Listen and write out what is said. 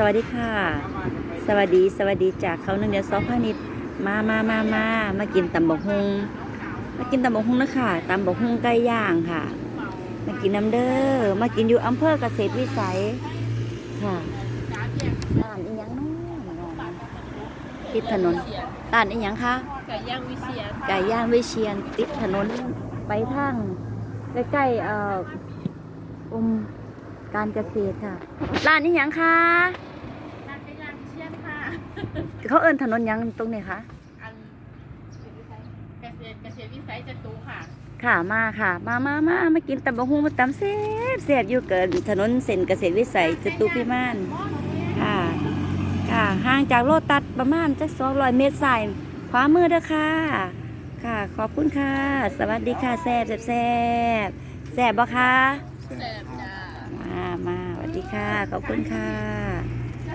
สวัสดีค่ะ สวัสดีสวัสดีจากเขาหนึ่งเดียวสองพานิชย์มามามามามากินตำบกฮุงมากินตำบกฮุงนะค่ะตำบกฮุงไก่ย่างค่ะ มากินน้ำเด้อมากินอยู่อำเภอเกษตรวิสัยค่ะร้านอีหยังเน้องติดถนนร้านอีหยังคะไก่ย่างวิเชียรไก่ย่างวิเชียนติดถนนไปทางใกล้ๆเอ่ออมการเกษตรค่ะร้านนี้ยังคะ ร้านไก่ย่างวิเชียรค่ะ เขาเอิ้นถนนหยังตรงไหนคะ อันเกษตรเกษตรวิสัยจตุค่ะ ค่ะมาค่ะ มามามามากินตำบะฮุงมาตำเสียบเสียบอยู่เกินถนนเส้นเกษตรวิสัยจตุพิมานค่ะ ค่ะห่างจากโลตัสประมาณจักสองร้อยเมตรสายขวามือเด้อค่ะ ค่ะ ขอบคุณค่ะ สวัสดีค่ะแซ่บแซ่บแซ่บแซ่บบ่คะแซ่บจ้ามามาสวัสดีค่ะ ขอบคุณค่ะ